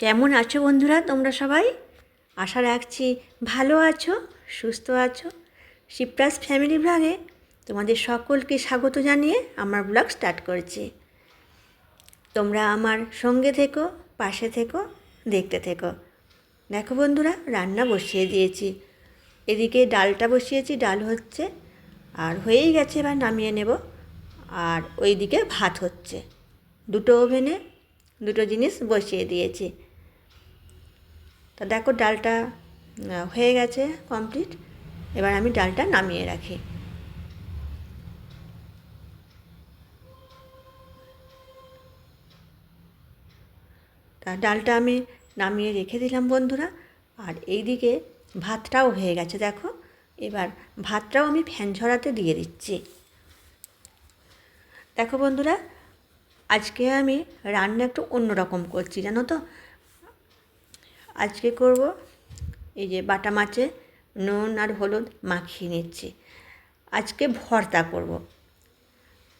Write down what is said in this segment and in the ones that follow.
কেমন আছো বন্ধুরা তোমরা সবাই? আশা রাখছি ভালো আছো, সুস্থ আছো। শিপ্রাস ফ্যামিলি ব্লগে তোমাদের সকলকে স্বাগত জানিয়ে আমার ব্লগ স্টার্ট করছি। তোমরা আমার সঙ্গে থেকো, পাশে থেকো, দেখতে থেকো। দেখো বন্ধুরা, রান্না বসিয়ে দিয়েছি। এদিকে ডালটা বসিয়েছি, ডাল হচ্ছে, আর হয়েই গেছে এবার নামিয়ে নেব। আর ওইদিকে ভাত হচ্ছে। দুটো ওভেনে দুটো জিনিস বসিয়ে দিয়েছি। তো দেখো ডালটা হয়ে গেছে কমপ্লিট এবার আমি ডালটা নামিয়ে রাখি। তা ডালটা আমি নামিয়ে রেখে দিলাম বন্ধুরা। আর এইদিকে ভাতটাও হয়ে গেছে দেখো। এবার ভাতটাও আমি ফ্যান ঝরাতে দিয়ে দিচ্ছি। দেখো বন্ধুরা, আজকে আমি রান্না একটু অন্যরকম করছি, জানো তো? আজকে করব এই যে বাটা মাছে নুন আর হলুদ মাখিয়ে নিচ্ছি। আজকে ভর্তা করব।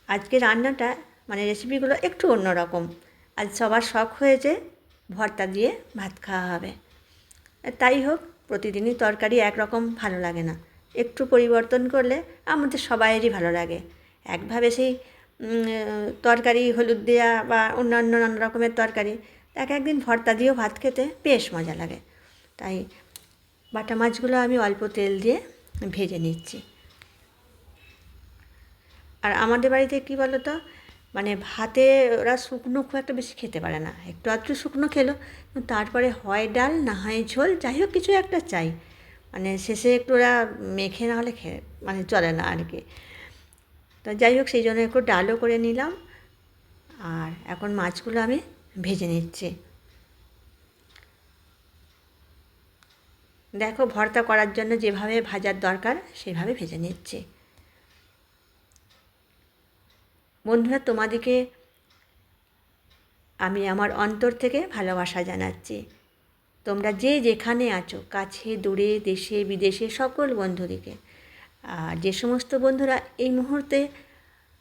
আজকে রান্নাটা মানে রেসিপিগুলো একটু অন্যরকম। আজ সবার শখ হয়েছে ভর্তা দিয়ে ভাত খাওয়া হবে। তাই হোক, প্রতিদিনই তরকারি একরকম ভালো লাগে না। একটু পরিবর্তন করলে আমাদের সবাইয়েরই ভালো লাগে। একভাবে সেই তরকারি হলুদ দেওয়া বা অন্যান্য নানা রকমের তরকারি এক একদিন ভর্তা দিয়েও ভাত খেতে বেশ মজা লাগে। তাই বাটা মাছগুলো আমি অল্প তেল দিয়ে ভেজে নিচ্ছি। আর আমাদের বাড়িতে কী বলো তো মানে ভাতে ওরা শুকনো খুব একটা বেশি খেতে পারে না। একটু আধটু শুকনো খেলো, তারপরে হয় ডাল, না হয় ঝোল, যাই হোক কিছু একটা চাই। মানে শেষে একটু ওরা মেখে না হলে খে মানে চলে না আর কি। তো যাই হোক, সেই জন্য একটু ডালও করে নিলাম। আর এখন মাছগুলো আমি ভেজে নিচ্ছে। দেখো ভর্তা করার জন্য যেভাবে ভাজার দরকার, সেভাবে ভেজে নিচ্ছে। বন্ধুরা, তোমাদেরকে আমি আমার অন্তর থেকে ভালোবাসা জানাচ্ছি। তোমরা যে যেখানে আছো, কাছে, দূরে, দেশে, বিদেশে, সকল বন্ধুদিকে, আর যে সমস্ত বন্ধুরা এই মুহূর্তে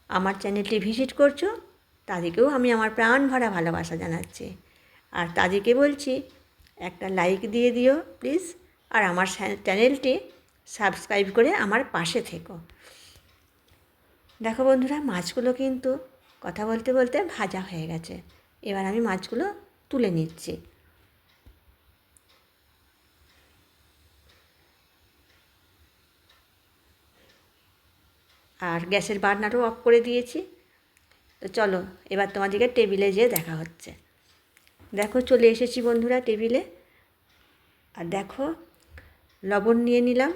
আমার চ্যানেলটি ভিজিট করছ তাদেরকেও আমি আমার প্রাণ ভরা ভালোবাসা জানাচ্ছি। আর তাদেরকে বলছি, একটা লাইক দিয়ে দিও প্লিজ আর আমার চ্যানেলটি সাবস্ক্রাইব করে আমার পাশে থেকো। দেখো বন্ধুরা, মাছগুলো কিন্তু কথা বলতে বলতে ভাজা হয়ে গেছে। এবার আমি মাছগুলো তুলে নিচ্ছি। আর গ্যাসের বার্নারও অফ করে দিয়েছি। তো চলো, এবার তোমাদেরকে টেবিলে যেয়ে দেখা হচ্ছে। দেখো, চলে এসেছি বন্ধুরা টেবিলে আর দেখো, লবণ নিয়ে নিলাম,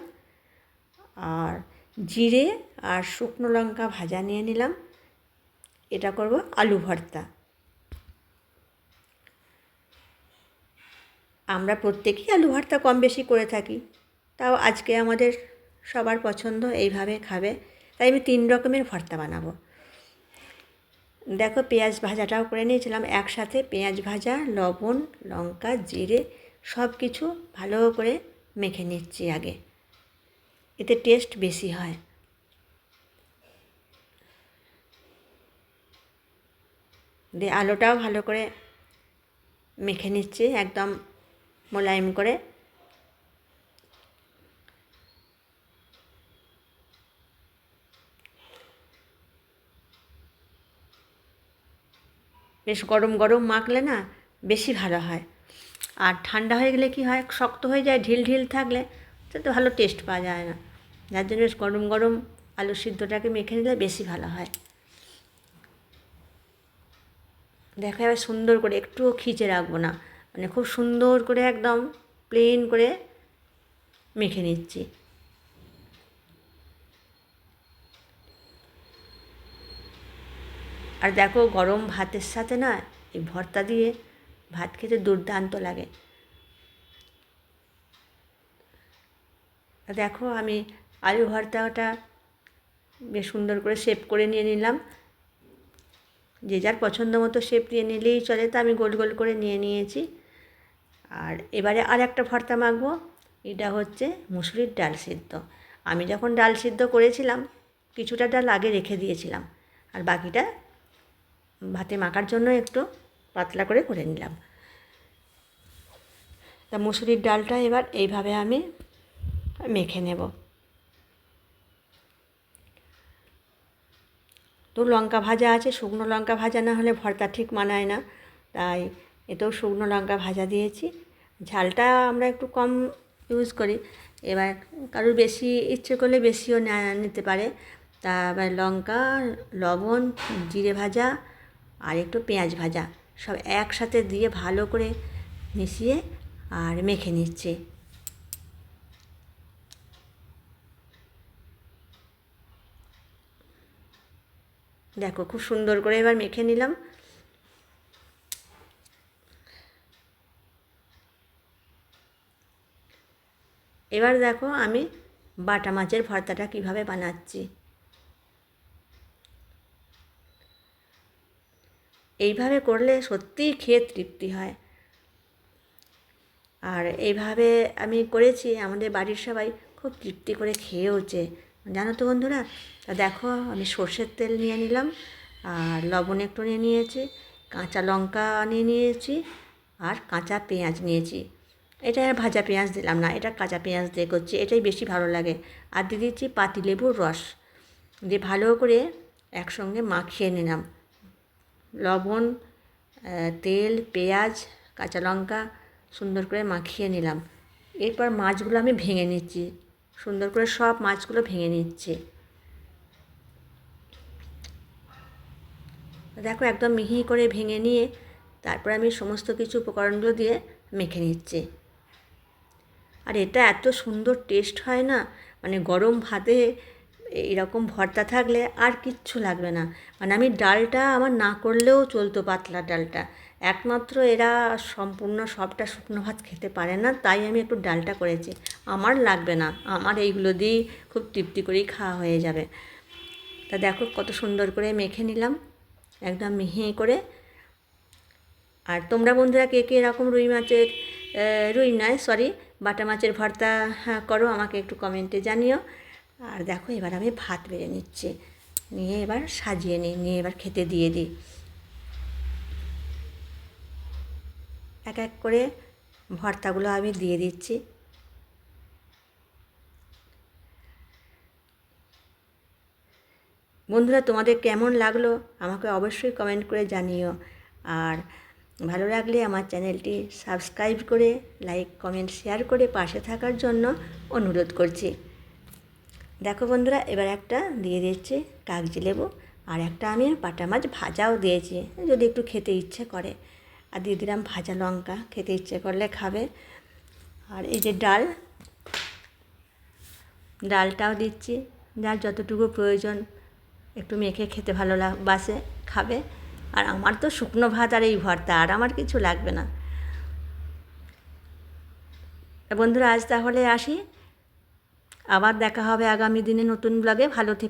আর জিরে আর শুকনো লঙ্কা ভাজা নিয়ে নিলাম। এটা করব আলু ভর্তা। আমরা প্রত্যেকেই আলু ভর্তা কম বেশি করে থাকি, তাও আজকে আমাদের সবার পছন্দ এইভাবে খাবে, তাই আমি তিন রকমের ভর্তা বানাবো। দেখো পেঁয়াজ ভাজাটাও করে নিয়েছিলাম একসাথে, পেঁয়াজ ভাজা, লবণ, লঙ্কা, জিরে সব কিছু ভালো করে মেখে নিচ্ছি আগে। এতে টেস্ট বেশি হয়। দিয়ে আলুটাও ভালো করে মেখে নিচ্ছি, একদম মোলায়েম করে। বেশ গরম গরম মাখলে না বেশি ভালো হয়। আর ঠান্ডা হয়ে গেলে কি হয়? শক্ত হয়ে যায়, ঢিল ঢিল থাকলে তো ভালো টেস্ট পাওয়া যায় না। যার জন্য বেশ গরম গরম আলু সিদ্ধটাকে মেখে নিলে বেশি ভালো হয়। দেখা এবার সুন্দর করে একটুও খিচে রাখব না। মানে খুব সুন্দর করে একদম প্লেন করে মেখে নিচ্ছি। আর দেখো গরম ভাতের সাথে না এই ভর্তা দিয়ে ভাত খেতে দুর্দান্ত লাগে। দেখো আমি আলু ভর্তাটা বেশ সুন্দর করে শেপ করে নিয়ে নিলাম। যে যার পছন্দ মতো শেপ নিয়ে নিলেই চলে তো আমি গোল গোল করে নিয়ে নিয়েছি। আর এবারে আর একটা ভর্তা মাখবো, এটা হচ্ছে মুসুরির ডাল সিদ্ধ। আমি যখন ডাল সিদ্ধ করেছিলাম, কিছুটা ডাল আগে রেখে দিয়েছিলাম, আর বাকিটা ভাতে মাখার জন্য একটু পাতলা করে করে নিলাম। তা মুসুরির ডালটা এবার এইভাবে আমি মেখে নেব। তো লঙ্কা ভাজা আছে, শুকনো লঙ্কা ভাজা না হলে ভর্তা ঠিক মানায় না, তাই এতেও শুকনো লঙ্কা ভাজা দিয়েছি। ঝালটা আমরা একটু কম ইউজ করি, এবার কারোর বেশি ইচ্ছে করলে বেশিও নিতে পারে। তা এবার লঙ্কা, লবণ, জিরে ভাজা আর একটু পেঁয়াজ ভাজা, সব একসাথে দিয়ে ভালো করে মিশিয়ে আর মেখে নিচ্ছে। দেখো খুব সুন্দর করে এবার মেখে নিলাম। এবার দেখো আমি বাটা মাছের ভর্তাটা কীভাবে বানাচ্ছি। এইভাবে করলে সত্যিই খেয়ে তৃপ্তি হয়। আর এইভাবে আমি করেছি, আমাদের বাড়ির সবাই খুব তৃপ্তি করে খেয়েওছে। জানো তো বন্ধুরা, তা দেখো আমি সর্ষের তেল নিয়ে নিলাম, আর লবণ একটু নিয়ে নিয়েছি, কাঁচা লঙ্কা নিয়ে নিয়েছি, আর কাঁচা পেঁয়াজ নিয়েছি। এটা ভাজা পেঁয়াজ দিলাম না, এটা কাঁচা পেঁয়াজ দিয়ে করছি, এটাই বেশি ভালো লাগে। আর দিয়ে দিচ্ছি পাতিলেবুর রস, দিয়ে ভালো করে একসঙ্গে মাখিয়ে নিলাম। লবণ তেল, পেঁয়াজ, কাঁচা লঙ্কা সুন্দর করে মাখিয়ে নিলাম। এরপর মাছগুলো আমি ভেঙে নিচ্ছি। সুন্দর করে সব মাছগুলো ভেঙে নিচ্ছে। দেখো একদম মিহি করে ভেঙে নিয়ে তারপর আমি সমস্ত কিছু উপকরণগুলো দিয়ে মেখে নিচ্ছি। আর এটা এত সুন্দর টেস্ট হয় না? মানে গরম ভাতে এরকম ভর্তা থাকলে আর কিচ্ছু লাগবে না। মানে আমি ডালটা আমার না করলেও চলতো পাতলা ডালটা। একমাত্র এরা সম্পূর্ণ সবটা শুকনো ভাত খেতে পারে না তাই আমি একটু ডালটা করেছি। আমার লাগবে না আমার এইগুলো দিয়েই খুব তৃপ্তি করেই খাওয়া হয়ে যাবে। তা দেখো কত সুন্দর করে মেখে নিলাম একদম মিহি করে। আর তোমরা বন্ধুরা কে কে এরকম রুই মাছের রুই নয় সরি বাটা মাছের ভর্তা হ্যাঁ, করো আমাকে একটু কমেন্টে জানিও। আর দেখো এবার আমি ভাত বেড়ে নিচ্ছি। নিয়ে এবার সাজিয়ে নিই, নিয়ে এবার খেতে দিয়ে দিই। এক এক করে ভর্তাগুলো আমি দিয়ে দিচ্ছি। বন্ধুরা, তোমাদের কেমন লাগল? আমাকে অবশ্যই কমেন্ট করে জানিও। আর ভালো লাগলে আমার চ্যানেলটি সাবস্ক্রাইব করে লাইক কমেন্ট শেয়ার করে পাশে থাকার জন্য অনুরোধ করছি। দেখো বন্ধুরা, এবার একটা দিয়ে দিচ্ছি কাগজি লেবু, আর একটা আমি পাটা মাছ ভাজাও দিয়েছি, যদি একটু খেতে ইচ্ছে করে। আর দিয়ে দিলাম ভাজা লঙ্কা, খেতে ইচ্ছে করলে খাবে। আর এই যে ডাল, ডালটাও দিচ্ছি, যার যতটুকু প্রয়োজন, একটু মেখে খেতে ভালো বাসে, খাবে। আর আমার তো শুকনো ভাত আর এই ভর্তা, আর আমার কিছু লাগবে না। বন্ধুরা, আজ তাহলে আসি। আবার দেখা হবে আগামী দিনে নতুন ব্লগে ভালো থেকো